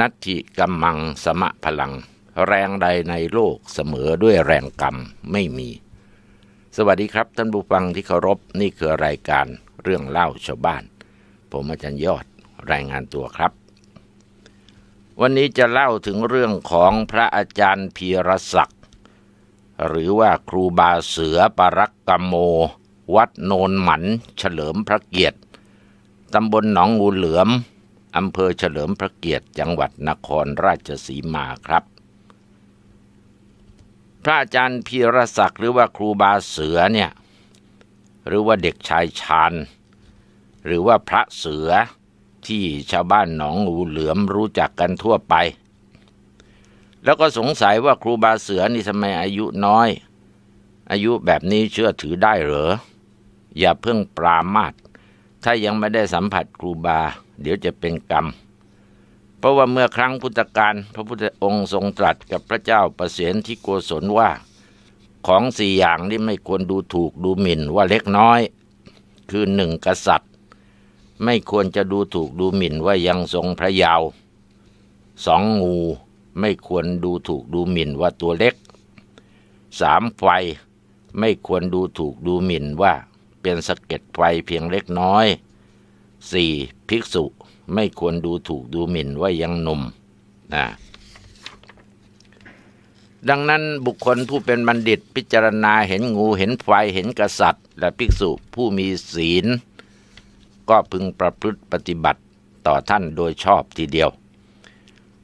นัตถิกัมมังสมะพลัง แรงใดในโลกเสมอด้วยแรงกรรมไม่มี สวัสดีครับท่านผู้ฟังที่เคารพนี่คือรายการเรื่องเล่าชาวบ้าน ผมอาจารย์ยอดรายงานตัวครับ วันนี้จะเล่าถึงเรื่องของพระอาจารย์พีรศักดิ์หรือว่าครูบาเสือปรักกมโม วัดโนนหมัน เฉลิมพระเกียรติตำบลหนองงูเหลือม อำเภอเฉลิมพระเกียรติจังหวัดนครราชสีมาครับ พระอาจารย์พีรศักดิ์หรือว่าครูบาเสือเนี่ยหรือว่าเด็กชายชาญหรือว่าพระเสือที่ชาวบ้านหนองงูเหลือมรู้จักกันทั่วไป แล้วก็สงสัยว่าครูบาเสือนี่ทำไมอายุน้อย อายุแบบนี้เชื่อถือได้เหรอ อย่าเพิ่งปรามาสถ้ายังไม่ได้สัมผัสครูบา เดี๋ยวจะเป็นกรรม เพราะว่าเมื่อครั้งพุทธกาลพระพุทธองค์ทรงตรัสกับพระเจ้าประเสนที่โกศลว่า ของสี่อย่างนี้ไม่ควรดูถูกดูหมิ่นว่าเล็กน้อย คือหนึ่งกษัตริย์ ไม่ควรจะดูถูกดูหมิ่นว่ายังทรงพระยาวสองงูไม่ควรดูถูกดูหมิ่นว่าตัวเล็กสามไฟไม่ควรดูถูกดูหมิ่นว่าเป็นสะเก็ดไฟเพียงเล็กน้อย 4. ภิกษุไม่ควรดูถูกดูหมิ่นว่ายังหนุ่มนะดังนั้นบุคคลผู้เป็นบัณฑิตพิจารณาเห็นงูเห็นไฟเห็นกษัตริย์ และภิกษุผู้มีศีล ก็พึงประพฤติปฏิบัติต่อท่านโดยชอบทีเดียว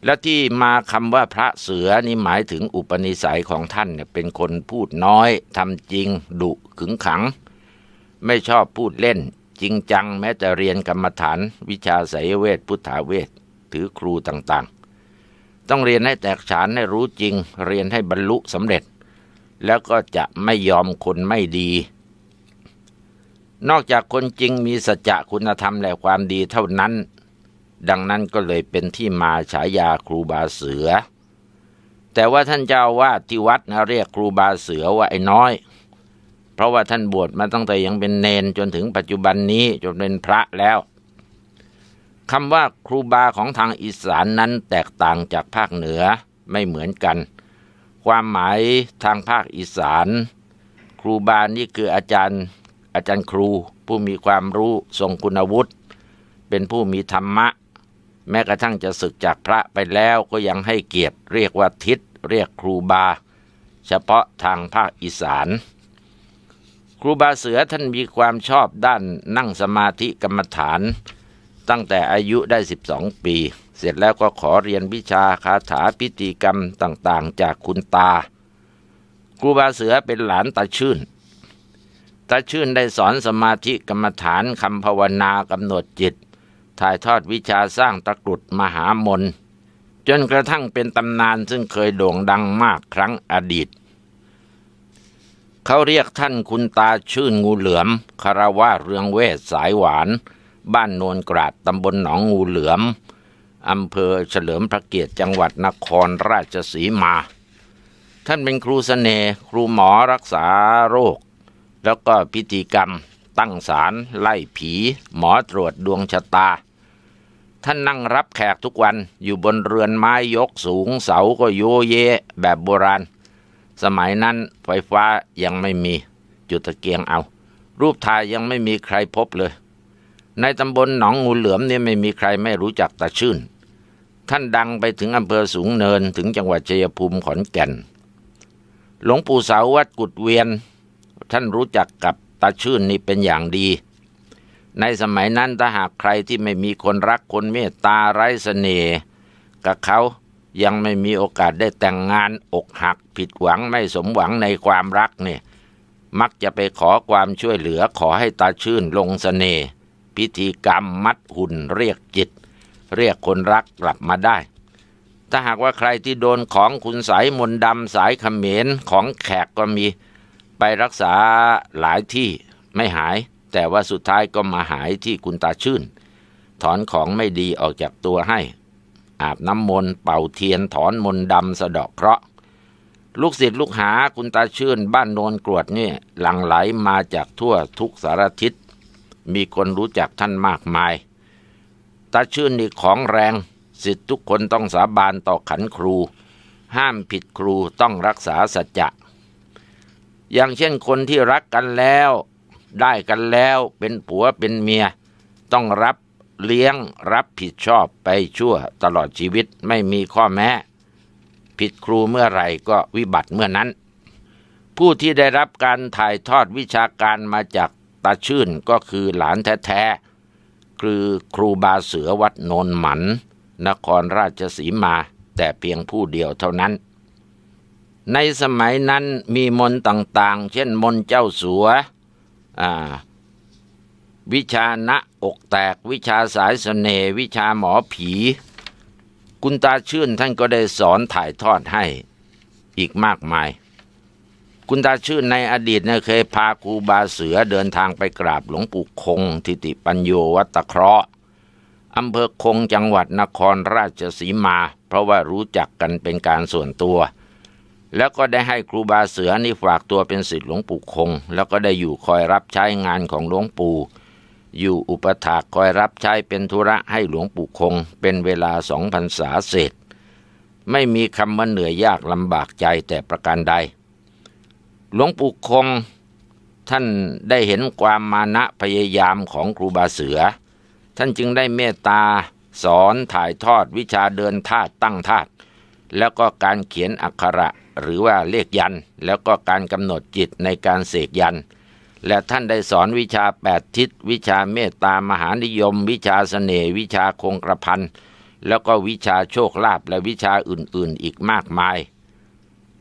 และที่มาคำว่าพระเสือนี่หมายถึงอุปนิสัยของท่านเนี่ยเป็นคนพูดน้อยทำจริงดุขึงขัง ไม่ชอบพูดเล่น จริงจังแม้แต่เรียนกรรมฐาน วิชาไสยเวทพุทธาเวทถือครูต่างๆ ต้องเรียนให้แตกฉานให้รู้จริง เรียนให้บรรลุสำเร็จ แล้วก็จะไม่ยอมคนไม่ดี นอกจากคนจริงมีสัจจะคุณธรรมและความดีเท่านั้น ดังนั้นก็เลยเป็นที่มาฉายาครูบาเสือ แต่ว่าท่านเจ้าวาดที่วัดนะเรียกครูบาเสือว่าไอ้น้อย ราะว่าท่านบวชมาตั้งแต่ยังเป็นเนนจนถึงปัจจุบันนี้จนเป็นพระแล้วคำว่าครูบาของทางอีสานนั้นแตกต่างจากภาคเหนือไม่เหมือนกัน ความหมายทางภาคอีสาน ครูบานี่คืออาจารย์ อาจารย์ครู ผู้มีความรู้ทรงคุณวุฒิเป็นผู้มีธรรมะ แม้กระทั่งจะศึกจากพระไปแล้วก็ยังให้เกียรติเรียกว่าทิศเรียกครูบา เฉพาะทางภาคอีสาน ครูบาเสือท่านมีความชอบด้านนั่งสมาธิกรรมฐาน ตั้งแต่อายุได้ 12 ปี เสร็จแล้วก็ขอเรียนวิชาคาถาพิธีกรรมต่างๆ จากคุณตา ครูบาเสือเป็นหลานตาชื่นตาชื่นได้สอนสมาธิกรรมฐานคำภาวนากำหนดจิต ถ่ายทอดวิชาสร้างตะกรุดมหามนจนกระทั่งเป็นตำนานซึ่งเคยโด่งดังมากครั้งอดีต เขาเรียกท่านคุณตาชื่นงูเหลือมคารวาเรืองเวศสายหวาน บ้านโนนกราดตำบลหนองงูเหลือมอำเภอเฉลิมพระเกียรติจังหวัดนครราชสีมา ท่านเป็นครูสเสน่ห์ครูหมอรักษาโรค แล้วก็พิธีกรรม ตั้งศาลไล่ผี หมอตรวจดวงชะตา ท่านนั่งรับแขกทุกวันอยู่บนเรือนไม้ยกสูงเสาก็โยเยแบบโบราณ สมัยนั้นไฟฟ้ายังไม่มีจุดตะเกียงเอา รูปถ่ายยังไม่มีใครพบเลย ในตำบลหนองงูเหลือมเนี่ยไม่มีใครไม่รู้จักตาชื่น ท่านดังไปถึงอำเภอสูงเนินถึงจังหวัดชัยภูมิขอนแก่น หลวงปู่เสาวัดกุดเวียน ท่านรู้จักกับตาชื่นนี่เป็นอย่างดี ในสมัยนั้นถ้าหากใครที่ไม่มีคนรักคนเมตตาไร้เสน่ห์กับเขา ยังไม่มีโอกาสได้แต่งงานอกหักผิดหวังไม่สมหวังในความรักเนี่ยมักจะไปขอความช่วยเหลือขอให้ตาชื่นลงเสน่ห์พิธีกรรมมัดหุ่นเรียกจิต เรียกคนรักกลับมาได้ ถ้าหากว่าใครที่โดนของคุณสายมนดำสายเขมรของแขกก็มีไปรักษาหลายที่ไม่หาย แต่ว่าสุดท้ายก็มาหายที่คุณตาชื่น ถอนของไม่ดีออกจากตัวให้ อาบน้ำมนต์เป่าเทียนถอนมนต์ดำสะดาะเคราะห์ลูกศิษย์ลูกหาคุณตาชื่นบ้านโนนกรวดนี่หลั่งไหลมาจากทั่วทุกสารทิศ มีคนรู้จักท่านมากมาย ตาชื่นนี่ของแรงสิทธิทุกคนต้องสาบานต่อขันครู ห้ามผิดครูต้องรักษาสัจจะ อย่างเช่นคนที่รักกันแล้ว ได้กันแล้วเป็นผัวเป็นเมีย ต้องรับ เลี้ยงรับผิดชอบไปชั่วตลอดชีวิตไม่มีข้อแม้ ผิดครูเมื่อไหร่ก็วิบัติเมื่อนั้น ผู้ที่ได้รับการถ่ายทอดวิชาการมาจากตาชื่นก็คือหลานแท้ๆ คือครูบาเสือวัดโนนหมัน นครราชสีมา แต่เพียงผู้เดียวเท่านั้น ในสมัยนั้นมีมนต์ต่างๆ เช่นมนต์เจ้าสัวอ่า วิชาณะอกแตก วิชาสายสเสน่ห์วิชาหมอผี คุณตาชื่นท่านก็ได้สอนถ่ายทอดให้อีกมากมาย คุณตาชื่นในอดีตเนี่ยเคยพาครูบาเสือเดินทางไปกราบหลวงปู่คง ทิติปัญโยวัตเคราะห์อำเภอคงจังหวัดนครราชสีมา เพราะว่ารู้จักกันเป็นการส่วนตัว แล้วก็ได้ให้ครูบาเสือนี่ฝากตัวเป็นศิษย์หลวงปู่คง แล้วก็ได้อยู่คอยรับใช้งานของหลวงปู่ อยู่อุปถากคอยรับใช้เป็นธุระให้หลวงปู่คง เป็นเวลาสองพรรษาเศษ ไม่มีคำว่าเหนื่อยยากลำบากใจแต่ประการใด หลวงปู่คงท่านได้เห็นความมานะพยายามของครูบาเสือ ท่านจึงได้เมตตาสอนถ่ายทอดวิชาเดินธาตุตั้งธาตุแล้วก็การเขียนอักขระหรือว่าเลขยัน แล้วก็การกำหนดจิตในการเสกยัน และท่านได้สอนวิชาแปดทิศ วิชาเมตตามหานิยม วิชาสเสน่ห์วิชาคงกระพันแล้วก็วิชาโชคลาภและวิชาอื่นๆอีกมากมาย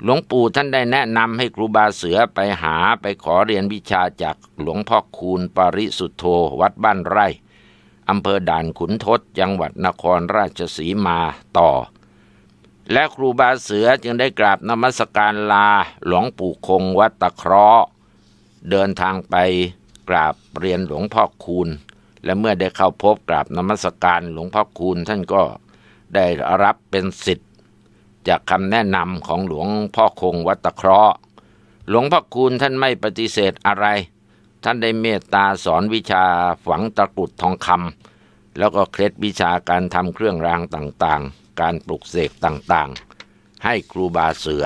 หลวงปู่ท่านได้แนะนำให้ครูบาเสือไปหาไปขอเรียนวิชาจากหลวงพ่อคูณปริสุทธโธวัดบ้านไร่อำเภอด่านขุนทดจังหวัดนครราชสีมาต่อ และครูบาเสือจึงได้กราบนมัสการลาหลวงปู่คงวัดตะเคราะห์ เดินทางไปกราบเรียนหลวงพ่อคูณ และเมื่อได้เข้าพบกราบนมัสการหลวงพ่อคูณ ท่านก็ได้รับเป็นสิทธิ์ จากคำแนะนำของหลวงพ่อคงวัตเคราะห์ หลวงพ่อคูณท่านไม่ปฏิเสธอะไร ท่านได้เมตตาสอนวิชาฝังตะกุดทองคำแล้วก็เคล็ดวิชาการทำเครื่องรางต่างๆ การปลุกเสกต่างๆ ให้ครูบาเสือ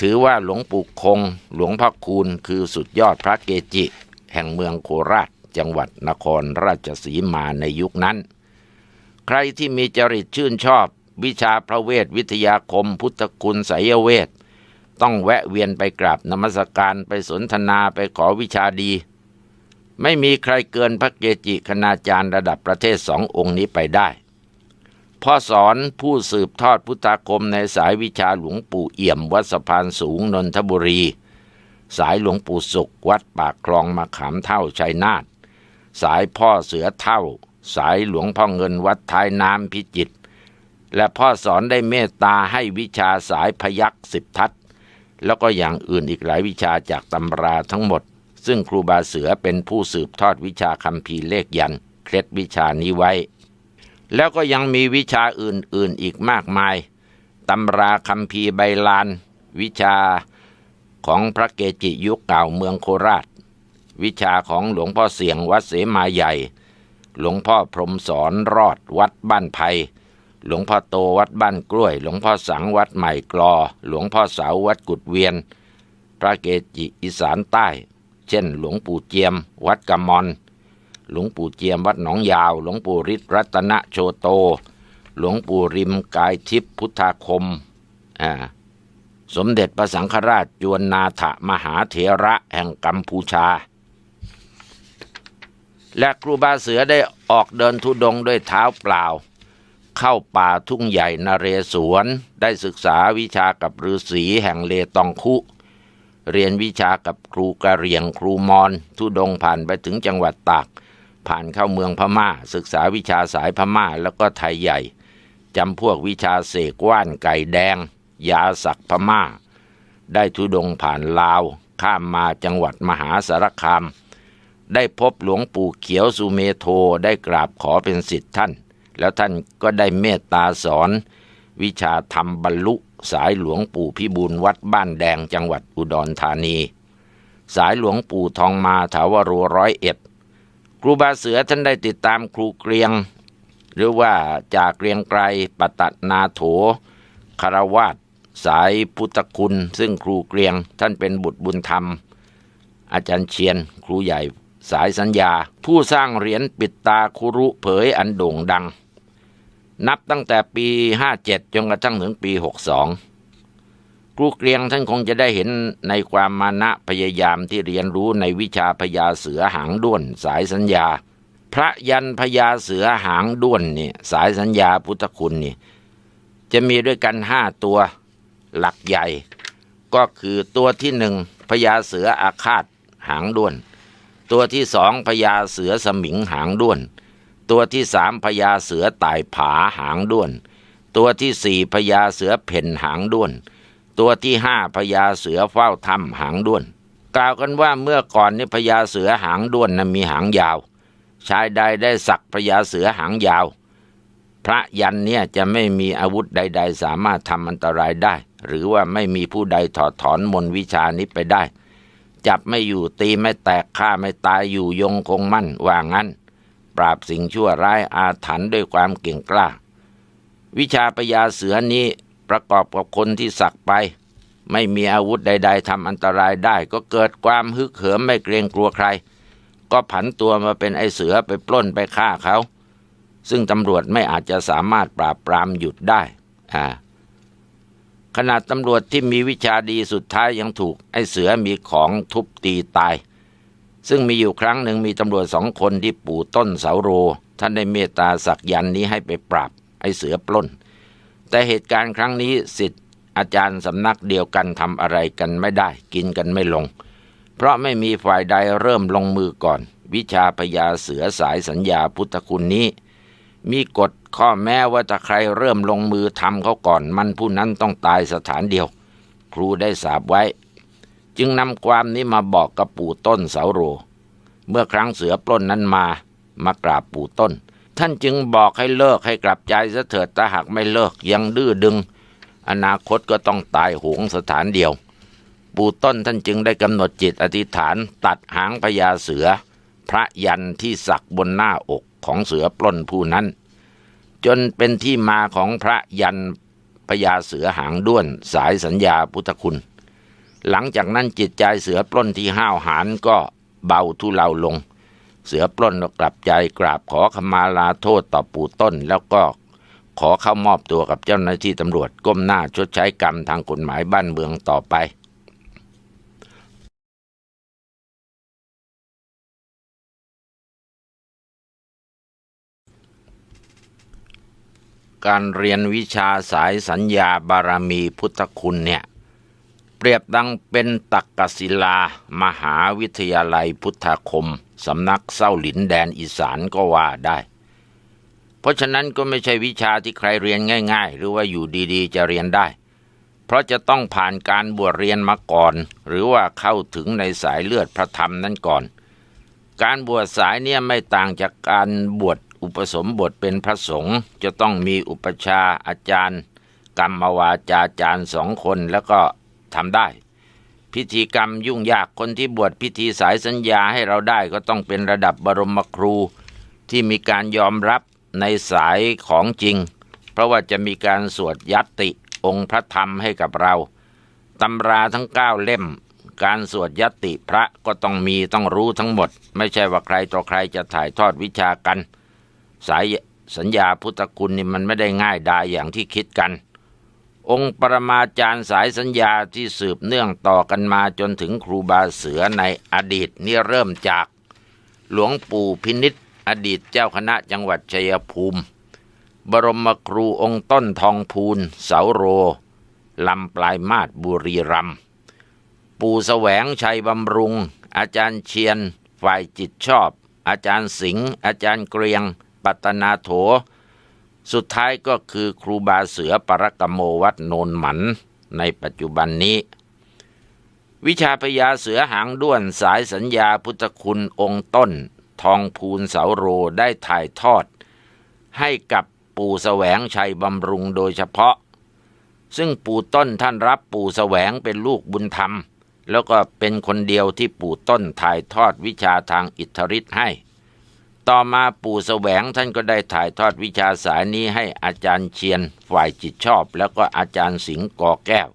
ถือว่าหลวงปู่คง หลวงพ่อคูณคือสุดยอดพระเกจิ แห่งเมืองโคราช จังหวัดนครราชสีมาในยุคนั้น ใครที่มีจริตชื่นชอบ วิชาพระเวทวิทยาคม พุทธคุณไสยเวท ต้องแวะเวียนไปกราบนมัสการไปสนทนาไปขอวิชาดี ไม่มีใครเกินพระเกจิคณาจารย์ระดับประเทศสององค์นี้ไปได้ พ่อสอนผู้สืบทอดพุทธคมในสายวิชาหลวงปู่เอี่ยมวัดสะพานสูงนนทบุรี สายหลวงปู่สุขวัดปากคลองมาขามเท่าชัยนาทสายพ่อเสือเท่า สายหลวงพ่อเงินวัดท้ายน้ำพิจิตรและพ่อสอนได้เมตตาให้วิชาสายพยักสิบทัศแล้วก็อย่างอื่นอีกหลายวิชาจากตำราทั้งหมด ซึ่งครูบาเสือเป็นผู้สืบทอดวิชาคำพีเลขยัน เคล็ดวิชานี้ไว้ แล้วก็ยังมีวิชาอื่นๆอีกมากมายตำราคำพีใบลาน วิชาของพระเกจิยุคเก่าเมืองโคราช วิชาของหลวงพ่อเสียงวัดเสมาใหญ่ หลวงพ่อพรมสอนรอดวัดบ้านไผ่หลวงพ่อโตวัดบ้านกล้วย หลวงพ่อสังวัดใหม่กลอ หลวงพ่อเสาวัดกุดเวียน พระเกจิอีสานใต้ เช่น หลวงปู่เจียม วัดกำมอน หลวงปู่เจียมวัดหนองยาว หลวงปู่ฤทธิ์รัตนโชโต หลวงปู่ริมกายทิพพุทธาคม สมเด็จพระสังฆราชจวนนาถมหาเถระแห่งกัมพูชา และครูบาเสือได้ออกเดินทุดงด้วยเท้าเปล่า เข้าป่าทุ่งใหญ่นเรศวร ได้ศึกษาวิชากับฤาษีแห่งเลตองคุเรียนวิชากับครูกะเรียงครูมอน ทุดงผ่านไปถึงจังหวัดตาก ผ่านเข้าเมืองพมา่า ศึกษาวิชาสายพม่า แล้วก็ไทยใหญ่จำพวกวิชาเสกว่านไก่แดง ยาสักพม่า ได้ทุดงผ่านลาว ข้ามมาจังหวัดมหาสารคาม ได้พบหลวงปู่เขียวสุเมโทได้กราบขอเป็นสิทธิ์ท่าน แล้วท่านก็ได้เมตตาสอน วิชาธรรมบรรลุสายหลวงปู่พิบูลวัดบ้านแดงจังหวัดอุดรธานี สายหลวงปู่ทองมาถาวโรร้อยเอ็ด ครูบาเสือท่านได้ติดตามครูเกรียง หรือว่าจากเกรียงไกรปตตนาโถคารวาสสายพุทธคุณ ซึ่งครูเกรียงท่านเป็นบุตรบุญธรรม อาจารย์เชียน ครูใหญ่สายสัญญา ผู้สร้างเหรียญปิดตาคุรุเผยอันโด่งดัง นับตั้งแต่ปี 57 จนกระทั่งถึงปี 62 ครูเกรียงท่านคงจะได้เห็นในความมานะพยายามที่เรียนรู้ในวิชาพญาเสือหางด้วนสายสัญญา พระยันพญาเสือหางด้วนนี่สายสัญญาพุทธคุณนี่จะมีด้วยกันห้าตัวหลักใหญ่ ก็คือตัวที่หนึ่งพญาเสืออาคาตหางด้วน ตัวที่สองพญาเสือสมิงหางด้วน ตัวที่สามพญาเสือต่ายผาหางด้วน ตัวที่สี่พญาเสือเพ่นหางด้วน ตัวที่ห้าพญาเสือเฝ้าถ้ำหางด้วน กล่าวกันว่าเมื่อก่อนนี่พญาเสือหางด้วนนะมีหางยาว ชายใดได้สักพญาเสือหางยาว พระยันเนี่ยจะไม่มีอาวุธใด ๆ สามารถทำอันตรายได้ หรือว่าไม่มีผู้ใดถอดถอนมนวิชานี้ไปได้ จับไม่อยู่ตีไม่แตกฆ่าไม่ตายอยู่ยงคงมั่นว่างั้น ปราบสิ่งชั่วร้ายอาถรรพ์ด้วยความเก่งกล้าวิชาพญาเสือนี้ ประกอบกับคนที่สักไป ไม่มีอาวุธใด ๆทำอันตรายได้ ก็เกิดความฮึกเหิมไม่เกรงกลัวใคร ก็ผันตัวมาเป็นไอเสือไปปล้นไปฆ่าเขา ซึ่งตำรวจไม่อาจจะสามารถปราบปรามหยุดได้อ่าขนาดตำรวจที่มีวิชาดีสุดท้ายยังถูกไอเสือมีของทุบตีตาย ซึ่งมีอยู่ครั้งหนึ่งมีตำรวจสองคนที่ปู่ต้นเสาโร ท่านได้เมตตาสักยันนี้ให้ไปปราบไอเสือปล้น แต่เหตุการณ์ครั้งนี้สิทธิ์อาจารย์สำนักเดียวกันทำอะไรกันไม่ได้ กินกันไม่ลง เพราะไม่มีฝ่ายใดเริ่มลงมือก่อน วิชาพยาเสือสายสัญญาพุทธคุณนี้ มีกฎข้อแม้ว่าถ้าใครเริ่มลงมือทำเขาก่อน มันผู้นั้นต้องตายสถานเดียว ครูได้สาบไว้ จึงนำความนี้มาบอกกับปู่ต้นเสาโร เมื่อครั้งเสือปล้นนั้นมา มากราบปู่ต้น ท่านจึงบอกให้เลิกให้กลับใจซะเถิดถ้าหากไม่เลิกยังดื้อดึง อนาคตก็ต้องตายโหงสถานเดียว ปู่ต้นท่านจึงได้กำหนดจิตอธิษฐาน ตัดหางพญาเสือ พระยันที่สักบนหน้าอกของเสือปล้นผู้นั้น จนเป็นที่มาของพระยันพญาเสือหางด้วนสายสัญญาพุทธคุณ หลังจากนั้นจิตใจเสือปล้นที่ห้าวหาญก็เบาทุเลาลง เสือปล้นก็กลับใจกราบขอขมาลาโทษต่อปู่ต้น แล้วก็ขอเข้ามอบตัวกับเจ้าหน้าที่ตำรวจก้มหน้าชดใช้กรรมทางกฎหมายบ้านเมืองต่อไปการเรียนวิชาสายสัญญาบารมีพุทธคุณเนี่ย รียบดังเป็นตักกศิลา มหาวิทยาลัยพุทธคม สำนักเศร้าหลินแดนอีสานก็ว่าได้ เพราะฉะนั้นก็ไม่ใช่วิชาที่ใครเรียนง่าย ๆ หรือว่าอยู่ดีๆ จะเรียนได้ เพราะจะต้องผ่านการบวชเรียนมาก่อน หรือว่าเข้าถึงในสายเลือดพระธรรมนั้นก่อน การบวชสายเนี่ยไม่ต่างจากการบวชอุปสมบทเป็นพระสงฆ์จะต้องมีอุปชาอาจารย์ กรรมวาจาจารย์สองคนแล้วก็ ทำได้ พิธีกรรมยุ่งยากคนที่บวชพิธีสายสัญญาให้เราได้ก็ต้องเป็นระดับบรมครูที่มีการยอมรับในสายของจริง เพราะว่าจะมีการสวดยัตติองค์พระธรรมให้กับเราตำราทั้งเก้าเล่ม การสวดยัตติพระก็ต้องมีต้องรู้ทั้งหมด ไม่ใช่ว่าใครต่อใครจะถ่ายทอดวิชากัน สายสัญญาพุทธคุณนี่มันไม่ได้ง่ายดายอย่างที่คิดกัน องค์ปรมาจารย์สายสัญญาที่สืบเนื่องต่อกันมาจนถึงครูบาเสือในอดีตนี่เริ่มจาก หลวงปู่พินิษอดีตเจ้าคณะจังหวัดชัยภูมิ บรมครูองค์ต้นทองพูนเสาโร ลำปลายมาศบุรีรัมปู่แสวงชัยบำรุง อาจารย์เชียน ฝ่ายจิตชอบ อาจารย์สิงห์อาจารย์เกรียง ปัตนาโถ สุดท้ายก็คือครูบาเสือปรกมโมวัดโนนหมันในปัจจุบันนี้ วิชาพยาเสือหางด้วนสายสัญญาพุทธคุณองค์ต้น ทองพูนเสาโรได้ถ่ายทอด ให้กับปู่แสวงชัยบำรุงโดยเฉพาะ ซึ่งปู่ต้นท่านรับปู่แสวงเป็นลูกบุญธรรม แล้วก็เป็นคนเดียวที่ปู่ต้นถ่ายทอดวิชาทางอิทธิฤทธิ์ให้ ต่อมาปู่แสวงท่านก็ได้ถ่ายทอดวิชาสายนี้ให้อาจารย์เชียนฝ่ายจิตชอบ แล้วก็อาจารย์สิงห์กอแก้ว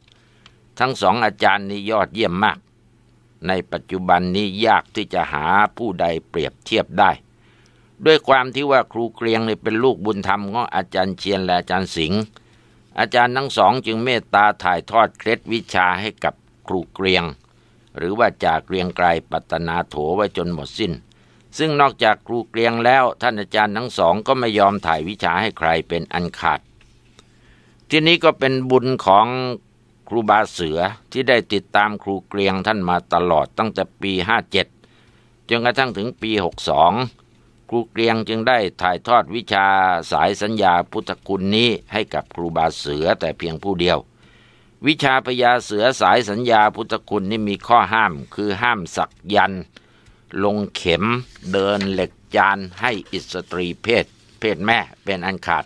ทั้งสองอาจารย์นี้ยอดเยี่ยมมาก ในปัจจุบันนี้ยากที่จะหาผู้ใดเปรียบเทียบได้ ด้วยความที่ว่าครูเกรียงนี่เป็นลูกบุญธรรมของอาจารย์เชียนและอาจารย์สิงห์อาจารย์ทั้งสองจึงเมตตาถ่ายทอดเคล็ดวิชาให้กับครูเกรียง หรือว่าจากเกรียงไกรปัตนาโถไว้จนหมดสิ้น ซึ่งนอกจากครูเกรียงแล้วท่านอาจารย์ทั้งสองก็ไม่ยอมถ่ายวิชาให้ใครเป็นอันขาด ที่นี้ก็เป็นบุญของครูบาเสือที่ได้ติดตามครูเกรียงท่านมาตลอดตั้งแต่ปี 57 จนกระทั่งถึงปี 62 ครูเกรียงจึงได้ถ่ายทอดวิชาสายสัญญาพุทธคุณนี้ให้กับครูบาเสือแต่เพียงผู้เดียว วิชาพญาเสือสายสัญญาพุทธคุณนี่มีข้อห้ามคือห้ามสักยันต์ ลงเข็มเดินเหล็กจานให้อิสตรีเพศ เพศแม่เป็นอันขาด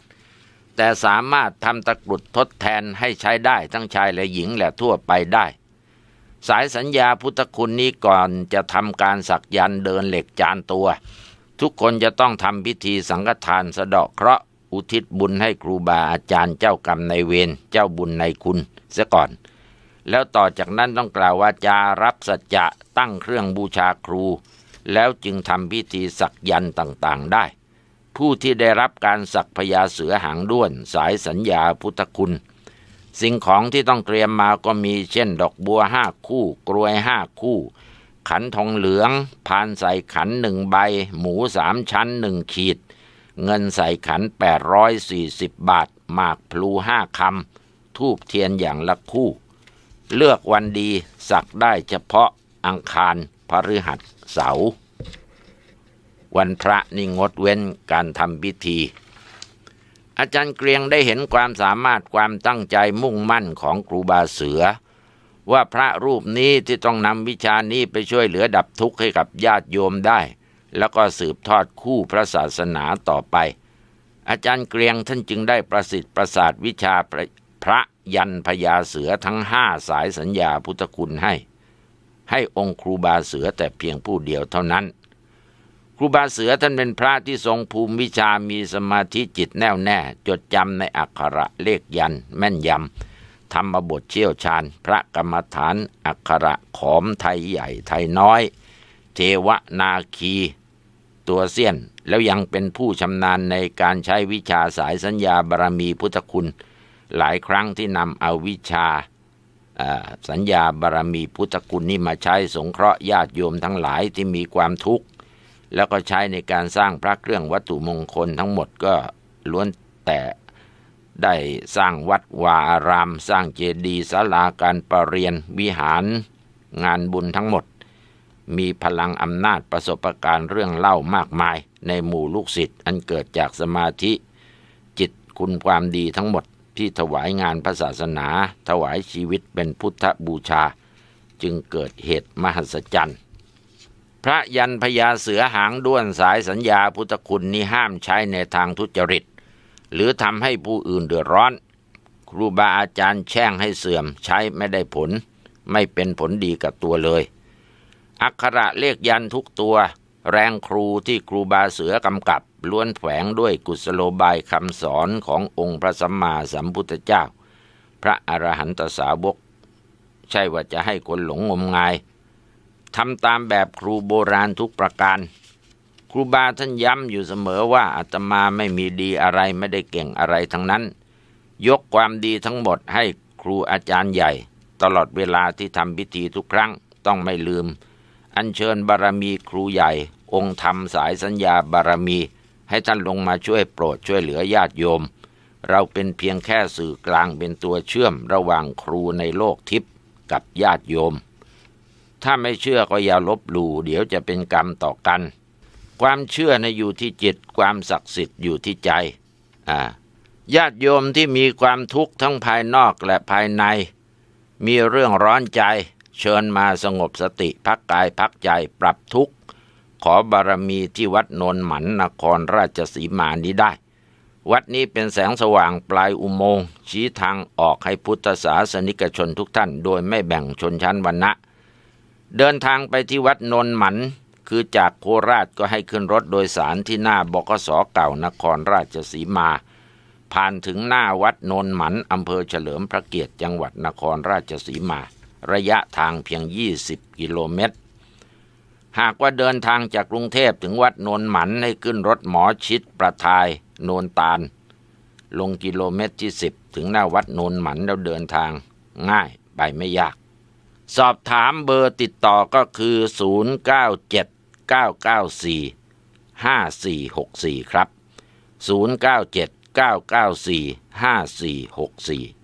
แต่สามารถทำตะกรุดทดแทนให้ใช้ได้ทั้งชายและหญิงและทั่วไปได้ สายสัญญาพุทธคุณนี้ก่อนจะทำการสักยันเดินเหล็กจานตัว ทุกคนจะต้องทำพิธีสังฆทานสะเดาะเคราะห์อุทิศบุญให้ครูบาอาจารย์เจ้ากรรมในเวรเจ้าบุญในคุณเสียก่อน แล้วต่อจากนั้นต้องกล่าววาจารับสัจจะตั้งเครื่องบูชาครู แล้วจึงทำพิธีสักยันต์ต่างๆได้ ผู้ที่ได้รับการสักพญาเสือหางด้วน สายสัญญาพุทธคุณ สิ่งของที่ต้องเตรียมมาก็มีเช่น ดอกบัวห้าคู่ กรวยห้าคู่ ขันทองเหลือง พานใส่ขันหนึ่งใบ หมูสามชั้นหนึ่งขีด เงินใส่ขัน 840 บาท หมากพลูห้าคำทูบเทียนอย่างละคู่ เลือกวันดีสักได้เฉพาะอังคารพฤหัสเสาร์วันพระนี่งดเว้นการทำพิธี อาจารย์เกรียงได้เห็นความสามารถความตั้งใจมุ่งมั่นของครูบาเสือ ว่าพระรูปนี้ที่ต้องนำวิชานี้ไปช่วยเหลือดับทุกข์ให้กับญาติโยมได้ แล้วก็สืบทอดคู่พระศาสนาต่อไป อาจารย์เกรียงท่านจึงได้ประสิทธิ์ประสาทวิชาพระพระ ยันพญาเสือทั้งห้าสายสัญญาพุทธคุณให้ ให้องค์ครูบาเสือแต่เพียงผู้เดียวเท่านั้น ครูบาเสือท่านเป็นพระที่ทรงภูมิวิชามีสมาธิจิตแน่วแน่ จดจำในอักขระเลขยันแม่นยำธรรมบทเชี่ยวชาญ พระกรรมฐานอักขระขอมไทยใหญ่ไทยน้อย เทวนาคีตัวเสี้ยนแล้วยังเป็นผู้ชำนาญในการใช้วิชาสายสัญญาบารมีพุทธคุณ หลายครั้งที่นำเอาวิชาอ่าสัญญาบารมีพุทธคุณนี่มาใช้สงเคราะห์ญาติโยมทั้งหลายที่มีความทุกข์ แล้วก็ใช้ในการสร้างพระเครื่องวัตถุมงคลทั้งหมดก็ล้วนแต่ได้สร้างวัดวาอาราม สร้างเจดีย์ศาลาการประเรียนวิหารงานบุญทั้งหมด มีพลังอำนาจประสบการณ์เรื่องเล่ามากมาย ในหมู่ลูกศิษย์อันเกิดจากสมาธิ จิตคุณความดีทั้งหมด ที่ถวายงานพระศาสนา ถวายชีวิตเป็นพุทธบูชา จึงเกิดเหตุมหัศจรรย์ พระยันพญาเสือหางด้วนสายสัญญาพุทธคุณนี้ห้ามใช้ในทางทุจริต หรือทำให้ผู้อื่นเดือดร้อน ครูบาอาจารย์แช่งให้เสื่อมใช้ไม่ได้ผล ไม่เป็นผลดีกับตัวเลย อักขระเลขยันทุกตัว แรงครูที่ครูบาเสือกำกับ ล้วนแฝงด้วยกุศโลบายคำสอนขององค์พระสัมมาสัมพุทธเจ้า พระอรหันตสาวก ใช่ว่าจะให้คนหลงงมงายทำตามแบบครูโบราณทุกประการ ครูบาท่านย้ำอยู่เสมอว่าอาตมาไม่มีดีอะไรไม่ได้เก่งอะไรทั้งนั้น ยกความดีทั้งหมดให้ครูอาจารย์ใหญ่ ตลอดเวลาที่ทำพิธีทุกครั้งต้องไม่ลืม อัญเชิญบารมีครูใหญ่ องค์ธรรมสายสัญญาบารมี ให้ท่านลงมาช่วยโปรดช่วยเหลือญาติโยม เราเป็นเพียงแค่สื่อกลางเป็นตัวเชื่อมระหว่างครูในโลกทิพย์กับญาติโยม ถ้าไม่เชื่อก็อย่าลบหลู่เดี๋ยวจะเป็นกรรมต่อกัน ความเชื่อในะอยู่ที่จิตความศักดิ์สิทธิ์อยู่ที่ใจอ่าญาติโยมที่มีความทุกข์ทั้งภายนอกและภายใน มีเรื่องร้อนใจ เชิญมาสงบสติพักกายพักใจปรับทุกข์ขอบารมีที่วัดนนหมันนครราชสีมานี้ได้ วัดนี้เป็นแสงสว่างปลายอุโมงค์ชี้ทางออกให้พุทธศาสนิกชนทุกท่าน โดยไม่แบ่งชนชั้นวรรณะ เดินทางไปที่วัดนนหมัน คือจากโคราชก็ให้ขึ้นรถโดยสารที่หน้าบกสเก่านครราชสีมา ผ่านถึงหน้าวัดนนหมันอำเภอเฉลิมพระเกียรติจังหวัดนครราชสีมา ระยะทางเพียง 20 กิโลเมตร หากว่าเดินทางจากกรุงเทพถึงวัดโนนหมันให้ขึ้นรถหมอชิดประทายโนนตาล ลงกิโลเมตรที่ 10 ถึงหน้าวัดโนนหมันแล้วเดินทางง่ายไปไม่ยาก สอบถามเบอร์ติดต่อก็คือ 097 994 5464 ครับ 097 994 5464